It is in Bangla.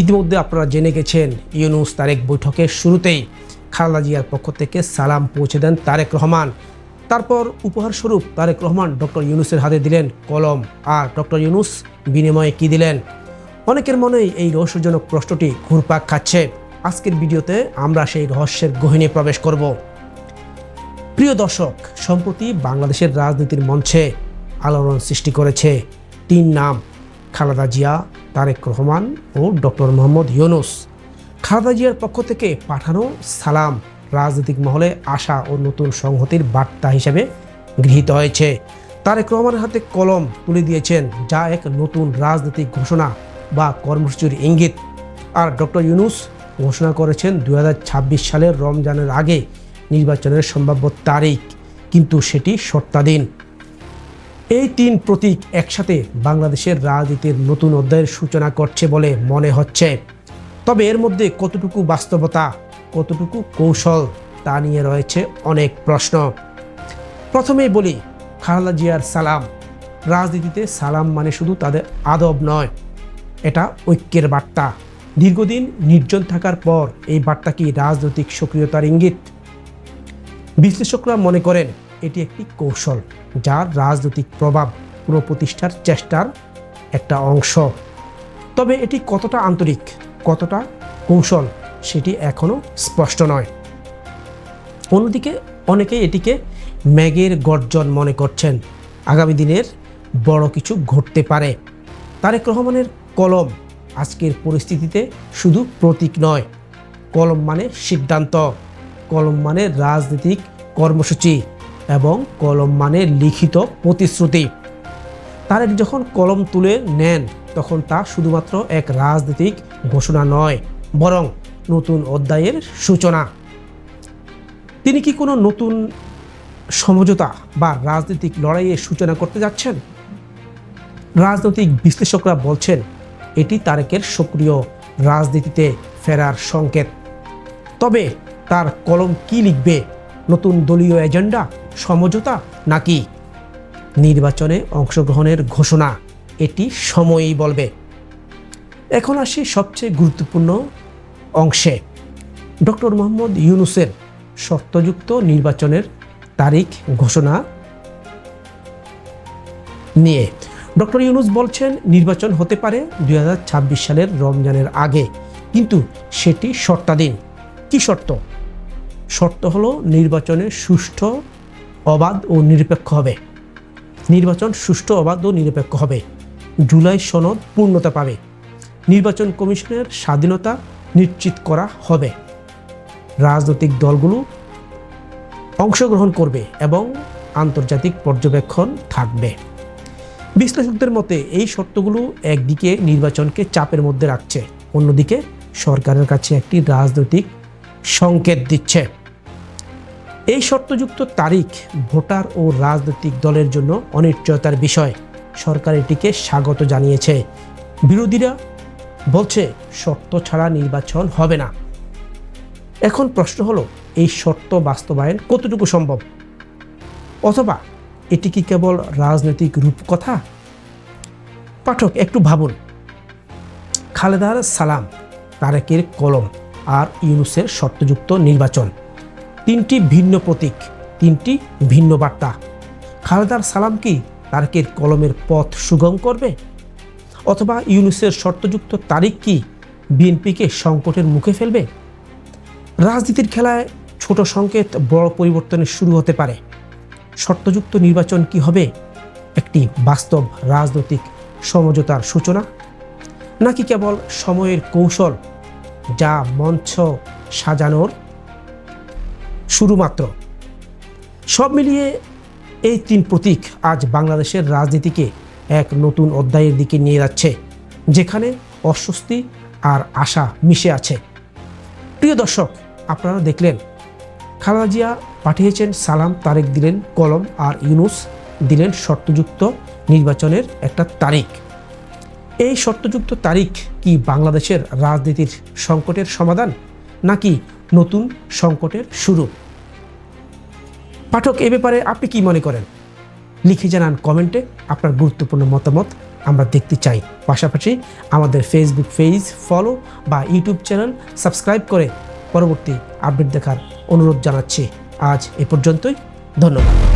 ইতিমধ্যে আপনারা জেনে গেছেন, ইউনুস তারেক বৈঠকের শুরুতেই খালেদা জিয়ার পক্ষ থেকে সালাম পৌঁছে দেন তারেক রহমান। তারপর উপহার স্বরূপ তারেক রহমান ডক্টর ইউনুসের হাতে দিলেন কলম। আর ডক্টর ইউনুস বিনিময়ে কি দিলেন? অনেকের মনেই এই রহস্যজনক প্রশ্নটি ঘুরপাক খাচ্ছে। আজকের ভিডিওতে আমরা সেই রহস্যের গহিনে প্রবেশ করব। প্রিয় দর্শক, সম্প্রতি বাংলাদেশের রাজনীতির মঞ্চে আলোড়ন সৃষ্টি করেছে তিন নাম। খালেদা জিয়া, তারেক রহমান ও ডক্টর মোহাম্মদ ইউনুস। খালেদা জিয়ার পক্ষ থেকে পাঠানো সালাম রাজনৈতিক মহলে আশা ও নতুন সংহতির বার্তা হিসেবে গৃহীত হয়েছে। তারেক রহমানের হাতে কলম তুলে দিয়েছেন যা এক নতুন রাজনৈতিক ঘোষণা বা কর্মসূচির ইঙ্গিত। আর ডক্টর ইউনুস ঘোষণা করেছেন দুই হাজার ছাব্বিশ সালের রমজানের আগে নির্বাচনের সম্ভাব্য তারিখ, কিন্তু সেটি শর্তাধীন এই তিন প্রতীক একসাথে বাংলাদেশের রাজনীতির নতুন অধ্যায়ের সূচনা করছে বলে মনে হচ্ছে। তবে এর মধ্যে কতটুকু বাস্তবতা, কতটুকু কৌশল তা নিয়ে রয়েছে অনেক প্রশ্ন। প্রথমেই বলি, খালেদা জিয়ার সালাম। রাজনীতিতে সালাম মানে শুধু তাদের আদব নয়, এটা ঐক্যের বার্তা। দীর্ঘদিন নির্জন থাকার পর এই বার্তা কি রাজনৈতিক সক্রিয়তার ইঙ্গিত? বিশ্লেষকরা মনে করেন, এটি একটি কৌশল। যার রাজনৈতিক প্রভাব পুনঃপ্রতিষ্ঠার চেষ্টার একটা অংশ। তবে এটি কতটা আন্তরিক, কতটা কৌশল, সেটি এখনও স্পষ্ট নয়। অন্যদিকে অনেকে এটিকে ম্যাগের গর্জন মনে করছেন। আগামী দিনের বড় কিছু ঘটতে পারে। তারেক রহমানের কলম আজকের পরিস্থিতিতে শুধু প্রতীক নয়। কলম মানে সিদ্ধান্ত, কলম মানে রাজনৈতিক কর্মসূচি। এবং কলম মানে লিখিত প্রতিশ্রুতি। তারেক যখন কলম তুলে নেন, তখন তা শুধুমাত্র এক রাজনৈতিক ঘোষণা নয়, বরং নতুন অধ্যায়ের সূচনা। তিনি কি কোনো নতুন সমঝোতা বা রাজনৈতিক লড়াইয়ের সূচনা করতে যাচ্ছেন? রাজনৈতিক বিশ্লেষকরা বলছেন, এটি তারেকের সক্রিয় রাজনীতিতে ফেরার সংকেত। তবে তার কলম কি লিখবে? নতুন দলীয় এজেন্ডা সমঝোতা নাকি নির্বাচনে অংশগ্রহণের ঘোষণা? এটি সময়ই বলবে। এখন আসি সবচেয়ে গুরুত্বপূর্ণ অংশে। ডক্টর মোহাম্মদ ইউনুসের শর্তযুক্ত নির্বাচনের তারিখ ঘোষণা নিয়ে। ডক্টর ইউনুস বলছেন, নির্বাচন হতে পারে দুই হাজার ছাব্বিশ সালের রমজানের আগে, কিন্তু সেটি শর্তাধীন। কি শর্ত? শর্ত হলো নির্বাচনে সুষ্ঠু অবাধ ও নিরপেক্ষ হবে। নির্বাচন সুষ্ঠু, অবাধ ও নিরপেক্ষ হবে। জুলাই সনদ পূর্ণতা পাবে। নির্বাচন কমিশনের স্বাধীনতা নিশ্চিত করা হবে। রাজনৈতিক দলগুলো অংশগ্রহণ করবে এবং আন্তর্জাতিক পর্যবেক্ষণ থাকবে। বিশ্লেষকদের মতে, এই শর্তগুলো একদিকে নির্বাচনকে চাপের মধ্যে রাখছে, অন্যদিকে সরকারের কাছে একটি রাজনৈতিক সংকেত দিচ্ছে। এই শর্তযুক্ত তারিখ ভোটার ও রাজনৈতিক দলের জন্য অনিশ্চয়তার বিষয়। সরকার এটিকে স্বাগত জানিয়েছে। বিরোধীরা বলছে, শর্ত ছাড়া নির্বাচন হবে না। এখন প্রশ্ন হলো, এই শর্ত বাস্তবায়ন কতটুকু সম্ভব? অথবা এটি কি কেবল রাজনৈতিক রূপকথা? পাঠক, একটু ভাবুন। খালেদার সালাম, তারেকের কলম আর ইউনুসের শর্তযুক্ত নির্বাচন। তিনটি ভিন্ন প্রতীক, তিনটি ভিন্ন বার্তা। খালেদার সালাম কি তারেকের কলমের পথ সুগম করবে? অথবা ইউনুসের শর্তযুক্ত তারিখ কি বিএনপিকে সংকটের মুখে ফেলবে? রাজনীতির খেলায় ছোট সংকেত বড় পরিবর্তনের শুরু হতে পারে। শর্তযুক্ত নির্বাচন কি হবে? একটি বাস্তব রাজনৈতিক সমঝোতার সূচনা? নাকি কেবল সময়ের কৌশল যা মঞ্চ সাজানোর শুরু মাত্র সব মিলিয়ে এই তিন প্রতীক আজ বাংলাদেশের রাজনীতিকে এক নতুন অধ্যায়ের দিকে নিয়ে যাচ্ছে, যেখানে অস্বস্তি আর আশা মিশে আছে। প্রিয় দর্শক, আপনারা দেখলেন, খালেদা জিয়া পাঠিয়েছেন সালাম তারেক দিলেন কলম আর ইউনুস দিলেন শর্তযুক্ত নির্বাচনের একটা তারিখ। এই শর্তযুক্ত তারিখ কি বাংলাদেশের রাজনীতির সংকটের সমাধান, নাকি নতুন সংকটের শুরু। পাঠক, এ ব্যাপারে আপনি কি মনে করেন? লিখে জানান কমেন্টে আপনার গুরুত্বপূর্ণ মতামত আমরা দেখতে চাই। পাশাপাশি আমাদের ফেসবুক পেজ ফলো বা ইউটিউব চ্যানেল সাবস্ক্রাইব করে পরবর্তী আপডেট দেখার অনুরোধ জানাচ্ছি। আজ এ পর্যন্তই। ধন্যবাদ।